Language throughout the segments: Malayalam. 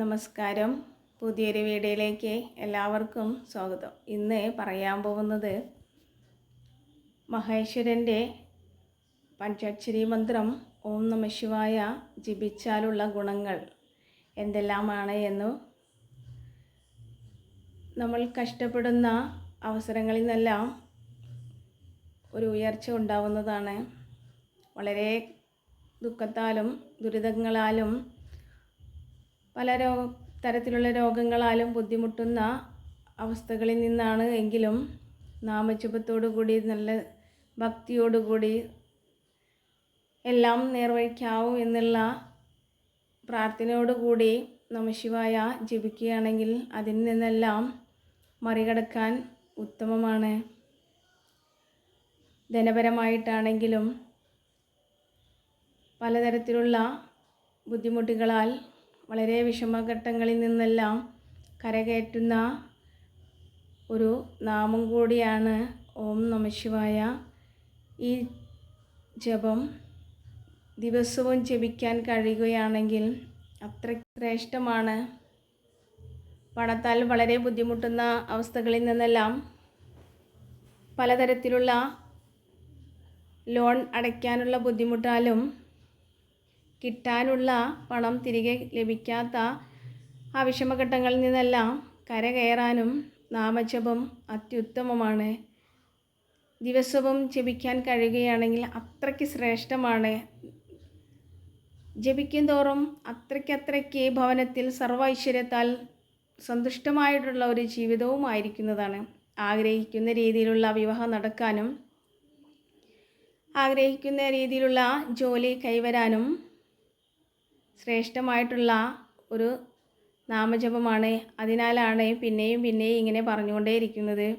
നമസ്കാരം. പുതിയൊരു വീഡിയോയിലേക്ക് എല്ലാവർക്കും സ്വാഗതം. ഇന്ന് പറയാൻ പോകുന്നത് മഹേശ്വരന്റെ പഞ്ചാക്ഷരി മന്ത്രം ഓം നമ ശിവായ ജപിച്ചാലുള്ള ഗുണങ്ങൾ എന്തെല്ലാമാണ് എന്ന് നമ്മൾ കഷ്ടപ്പെടുന്ന അവസരങ്ങളിൽ നിന്നെല്ലാം ഒരു ഉയർച്ച ഉണ്ടാവുന്നതാണ്. വളരെ ദുഃഖത്താലും ദുരിതങ്ങളാലും പല രോ തരത്തിലുള്ള രോഗങ്ങളാലും ബുദ്ധിമുട്ടുന്ന അവസ്ഥകളിൽ നിന്നാണ് എങ്കിലും നാമജപത്തോടുകൂടി നല്ല ഭക്തിയോടുകൂടി എല്ലാം നേർവഴിക്കാവും എന്നുള്ള പ്രാർത്ഥനയോടുകൂടി നമശിവായ ജപിക്കുകയാണെങ്കിൽ അതിൽ നിന്നെല്ലാം മറികടക്കാൻ ഉത്തമമാണ്. ധനപരമായിട്ടാണെങ്കിലും പലതരത്തിലുള്ള ബുദ്ധിമുട്ടുകളാൽ വളരെ വിഷമഘട്ടങ്ങളിൽ നിന്നെല്ലാം കരകയറ്റുന്ന ഒരു നാമം കൂടിയാണ് ഓം നമശിവായ ഈ ജപം ദിവസവും ജപിക്കാൻ കഴിയുകയാണെങ്കിൽ അത്ര ശ്രേഷ്ഠമാണ്. പണത്താൽ വളരെ ബുദ്ധിമുട്ടുന്ന അവസ്ഥകളിൽ നിന്നെല്ലാം പലതരത്തിലുള്ള ലോൺ അടയ്ക്കാനുള്ള ബുദ്ധിമുട്ടാലും കിട്ടാനുള്ള പണം തിരികെ ലഭിക്കാത്ത ആ വിഷമഘട്ടങ്ങളിൽ നിന്നെല്ലാം കരകയറാനും നാമജപം അത്യുത്തമമാണ്. ദിവസവും ജപിക്കാൻ കഴിയുകയാണെങ്കിൽ അത്രയ്ക്ക് ശ്രേഷ്ഠമാണ്. ജപിക്കും തോറും അത്രയ്ക്കത്രയ്ക്ക് ഭവനത്തിൽ സർവൈശ്വര്യത്താൽ സന്തുഷ്ടമായിട്ടുള്ള ഒരു ജീവിതവുമായിരിക്കുന്നതാണ് ആഗ്രഹിക്കുന്ന രീതിയിലുള്ള വിവാഹം നടക്കാനും ആഗ്രഹിക്കുന്ന രീതിയിലുള്ള ജോലി കൈവരാനും ശ്രേഷ്ഠമായിട്ടുള്ള ഒരു നാമജപമാണ്. അതിനാലാണ് പിന്നെയും പിന്നെയും ഇങ്ങനെ പറഞ്ഞുകൊണ്ടേയിരിക്കുന്നത്.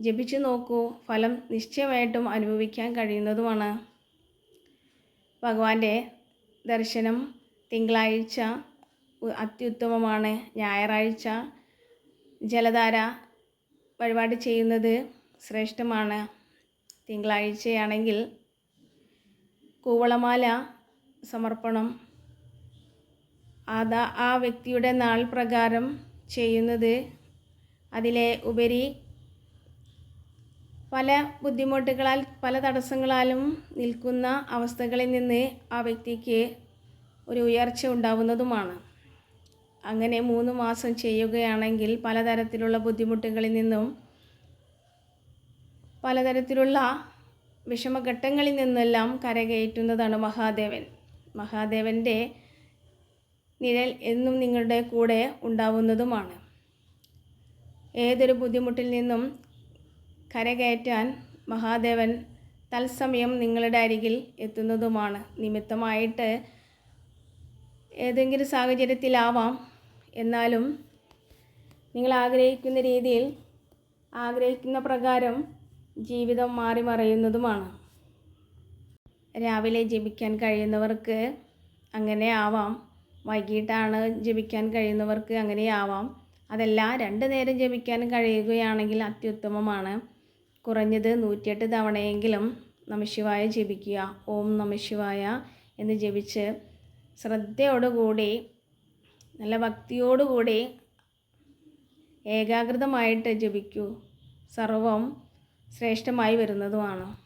ജപിച്ചു നോക്കൂ. ഫലം നിശ്ചയമായിട്ടും അനുഭവിക്കാൻ കഴിയുന്നതുമാണ്. ഭഗവാന്റെ ദർശനം തിങ്കളാഴ്ച അത്യുത്തമമാണ്. ഞായറാഴ്ച ജലധാര വഴിപാട് ചെയ്യുന്നത് ശ്രേഷ്ഠമാണ്. തിങ്കളാഴ്ചയാണെങ്കിൽ കൂവളമാല സമർപ്പണം അതാ ആ വ്യക്തിയുടെ നാൾ പ്രകാരം ചെയ്യുന്നത്. അതിലെ ഉപരി പല ബുദ്ധിമുട്ടുകളാൽ പല തടസ്സങ്ങളാലും നിൽക്കുന്ന അവസ്ഥകളിൽ നിന്ന് ആ വ്യക്തിക്ക് ഒരു ഉയർച്ച ഉണ്ടാവുന്നതുമാണ്. അങ്ങനെ മൂന്ന് മാസം ചെയ്യുകയാണെങ്കിൽ പലതരത്തിലുള്ള ബുദ്ധിമുട്ടുകളിൽ നിന്നും പലതരത്തിലുള്ള വിഷമഘട്ടങ്ങളിൽ നിന്നെല്ലാം കരകയറ്റുന്നതാണ് മഹാദേവൻ. മഹാദേവന്റെ നിഴൽ എന്നും നിങ്ങളുടെ കൂടെ ഉണ്ടാവുന്നതുമാണ്. ഏതൊരു ബുദ്ധിമുട്ടിൽ നിന്നും കരകയറ്റാൻ മഹാദേവൻ തത്സമയം നിങ്ങളുടെ അരികിൽ എത്തുന്നതുമാണ്. നിമിത്തമായിട്ട് ഏതെങ്കിലും സാഹചര്യത്തിലാവാം. എന്നാലും നിങ്ങൾ ആഗ്രഹിക്കുന്ന രീതിയിൽ ആഗ്രഹിക്കുന്ന പ്രകാരം ജീവിതം മാറി മറയുന്നതുമാണ് രാവിലെ ജപിക്കാൻ കഴിയുന്നവർക്ക് അങ്ങനെ ആവാം. വൈകിട്ടാണ് ജപിക്കാൻ കഴിയുന്നവർക്ക് അങ്ങനെയാവാം. അതല്ല രണ്ട് നേരം ജപിക്കാൻ കഴിയുകയാണെങ്കിൽ അത്യുത്തമമാണ്. കുറഞ്ഞത് നൂറ്റിയെട്ട് തവണയെങ്കിലും നമശിവായ ജപിക്കുക. ഓം നമശിവായ എന്ന് ജപിച്ച് ശ്രദ്ധയോടുകൂടി നല്ല ഭക്തിയോടുകൂടി ഏകാഗ്രതമായിട്ട് ജപിക്കൂ. സർവം ശ്രേഷ്ഠമായി വരുന്നതുമാണ്.